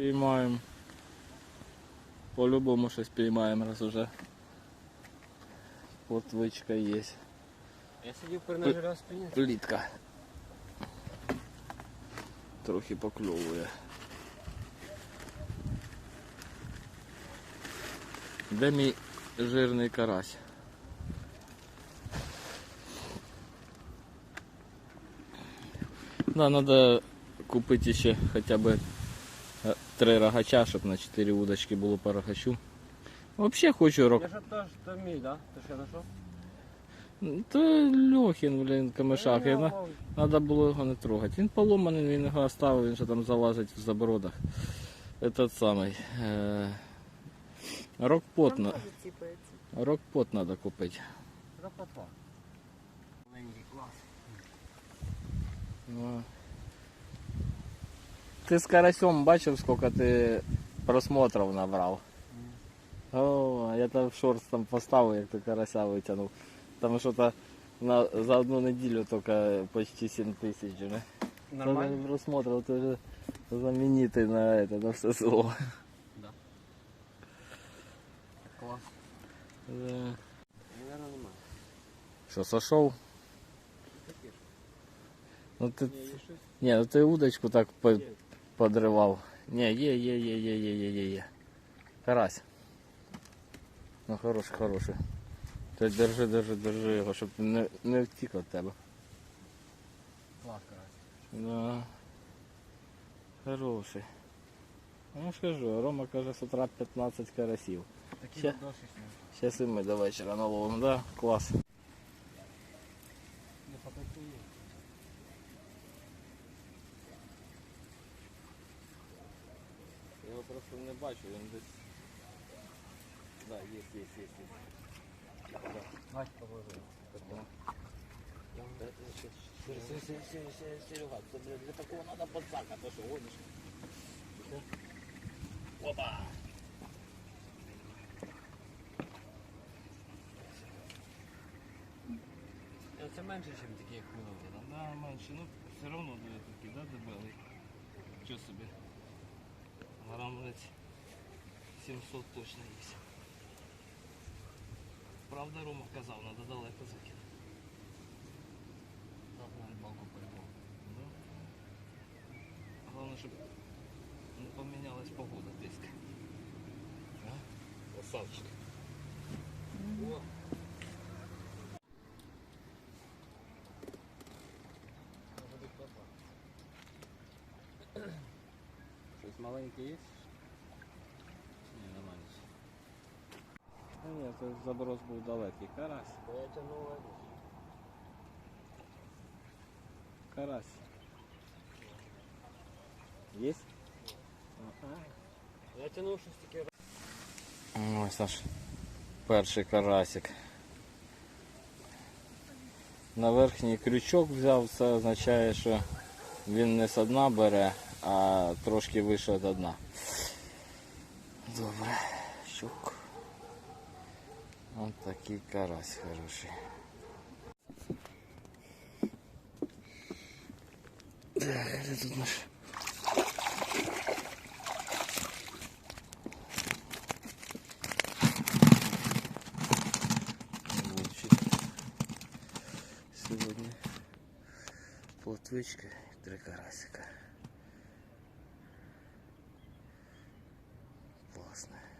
Піймаємо. По-любому щось піймаємо, раз уже плотвичка є. Я сидів перенажирав спині. Плітка. Трохи покльовує. Де мій жирний карась? Да, надо купити ще хоча б е, Три рогача, щоб на 4 удочки було по рогачу. Взагалі хочу рок. Я ж то мій, да? Ти що знайшов? Та Льохін, блін, камешак. Я на... Надо було його не трогати. Він поломаний, він його оставив, він ще там залазить в забородах. Этот самий. Е... Рокпот, на... Рокпот треба купити. Рапопа. Маленький клас. Ну. Ти з карасем бачив, скільки ти просмотрів набрав? О, я там шорт там поставив, як ти карася витягнув. Там що-то на, за одну неділю тільки почти 7 тисяч. Не? Нормально? Ты просмотрел, ты же знаменитый на это, на все село. Клас. Да. Наверно, немає. Что, сошел? Таке ж. Ну ты, Ні, є щось. не, ну ты удочку так по- Є. подрывал. Не, е, е, е, е, е, е, е, е. Карась. Ну хороший, хороший. Ти держи, держи, держи його, щоб не, не втік від тебе. Клас, карась. Да. Хороший. Ну скажу, Рома каже з утра 15 карасів. Такі Ще? досить. Сейчас и мы до вечера наловим, да? Класс. Я його просто не бачу, він десь. Да, є, є, є, є. Бать, поможи. Серега, це для, для такого надо подсака, то що гониш. Опа! Це менше, ніж такі, як минулі, да? Да, менше, ну все равно две такі, да, дебелий. Мерседес 700 точно есть. Правда, Рома сказал, надо далеко закинуть. Завтра рыбалку по-любому. Да. Главное, чтобы не поменялась погода близко. Да? Красавчик. Mm -hmm. О. Может маленький есть? ні, це заброс був далекий. Карась. Бо я тягнув один. Карась. Є? Ага. Я тягнув щось таке. Ось наш перший карасик. На верхній крючок взяв, це означає, що він не з дна бере, а трошки вище до дна. Добре, щук. Вот такий карась хороший. Так, где тут наш? Лучик. Сегодня плотвичка и три карасика. Классная.